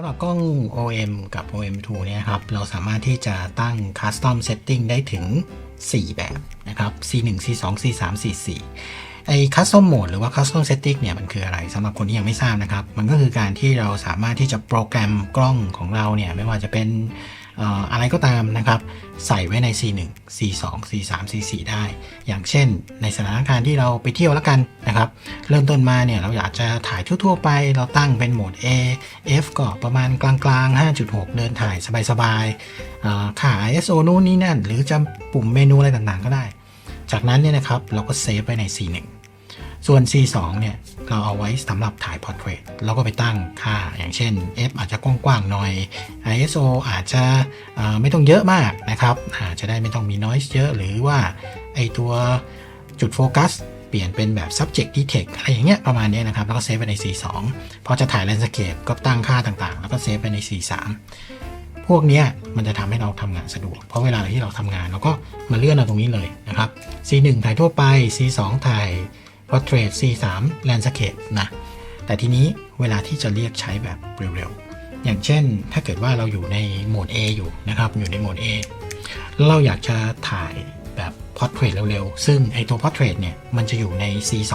สำหรับกล้อง OM กับ OM2 เนี่ยครับ เราสามารถที่จะตั้ง Custom Setting ได้ถึง 4 แบบนะครับ C1 C2 C3 C4 ไอ้ Custom Mode หรือว่า Custom Setting เนี่ยมันคืออะไรสำหรับคนที่ยังไม่ทราบนะครับ มันก็คือการที่เราสามารถที่จะโปรแกรมกล้องของเราเนี่ย ไม่ว่าจะเป็น อะไรก็ตามนะครับใส่ไว้ใน C1 C2 C3 C4 ได้ อย่างเช่น ในสถานการณ์ที่เราไปเที่ยวแล้วกันนะครับเริ่มต้นมาเนี่ยเราอยากจะถ่ายทั่วๆไป เราตั้งเป็นโหมด A F ก็ประมาณกลางๆ 5.6 เดินถ่ายสบายๆอ่าค่า ISO นู่นนี่นั่น หรือจะปุ่มเมนูอะไรต่างๆก็ได้ จากนั้นเนี่ยนะครับเราก็เซฟไว้ใน C1 ส่วน C2 เนี่ยเราเอาไว้สำหรับถ่าย Portrait เราก็ไปตั้งค่าอย่างเช่น F อาจจะกว้างๆหน่อย ISO อาจจะไม่ต้องเยอะมากนะครับอาจจะได้ไม่ต้องมี noise เยอะหรือว่าไอตัวจุดโฟกัสเปลี่ยนเป็นแบบ subject detect อะไรอย่างเงี้ยประมาณนี้นะครับ แล้วก็เซฟไปใน C2 พอจะถ่าย landscape ก็ตั้งค่าต่างๆ แล้วก็เซฟไปใน C3 พวกเนี้ยมันจะทำให้เราทำงานสะดวก เพราะเวลาที่เราทำงานเราก็มาเลื่อนเอาตรงนี้เลยนะครับ C1 ถ่ายทั่วไป C2 ถ่าย portrait C3 landscape นะ แต่ทีนี้เวลาที่จะเรียกใช้แบบเร็วๆ อย่างเช่น ถ้าเกิดว่าเราอยู่ในโหมด A อยู่นะครับ อยู่ในโหมด A เราอยากจะถ่ายแบบ portrait เร็วๆ ซึ่งไอตัว portrait เนี่ย มันจะอยู่ใน C2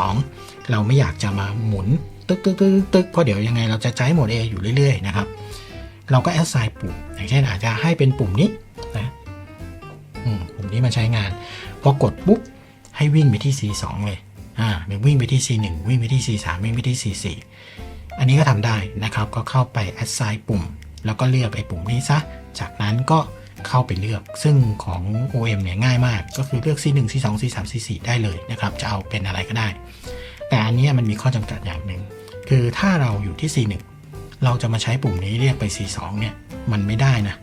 เราไม่อยากจะมาหมุนตึกตึกตึกตึกเพราะเดี๋ยวยังไงเราจะใช้โหมด A อยู่เรื่อยๆ นะครับ เราก็ assign ปุ่ม อย่างเช่นอาจจะให้เป็นปุ่มนี้นะอืมปุ่มนี้มาใช้งาน พอกดปุ๊บให้วิ่งไปที่ C2 เลย อ่าหรือวิ่งไปที่ C1 วิ่งไปที่ C3 วิ่งไปที่ C4 อันนี้ก็ทำได้นะครับ ก็เข้าไป assign ปุ่ม แล้วก็เลือกไอ้ปุ่มนี้ซะ จากนั้นก็เข้าไปเลือก ซึ่งของ OM เนี่ยง่ายมาก ก็คือเลือก C1 C2 C3 C4 ได้เลยนะครับ จะเอาเป็นอะไรก็ได้ แต่อันนี้มันมีข้อจำกัดอย่างหนึ่ง คือถ้าเราอยู่ที่ C1 เราจะมาใช้ปุ่มนี้เรียกไป C2 เนี่ย มันไม่ได้นะ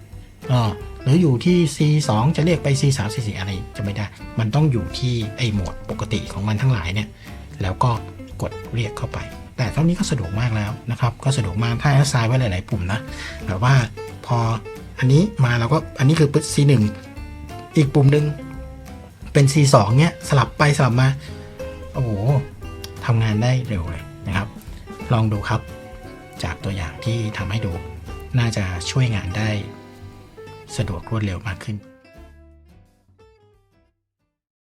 เออ หรืออยู่ที่ C2 จะเรียกไป C3 C4 อะไรจะไม่ได้ มันต้องอยู่ที่ไอโหมดปกติของมันทั้งหลายเนี่ย แล้วก็กดเรียกเข้าไป แต่เท่านี้ก็สะดวกมากแล้วนะครับ ก็สะดวกมาก ถ้าแอสไซน์ไว้หลาย ๆ ปุ่มนะ แบบว่าพออันนี้มาเราก็อันนี้คือปึ๊ด C1 อีกปุ่มหนึ่งเป็น C2 เนี่ยสลับไปสลับมา โอ้โหทำงานได้เร็วเลยนะครับ ลองดูครับ จากตัวอย่างที่ทำให้ดูน่าจะช่วยงานได้ สะดวกรวดเร็วมากขึ้น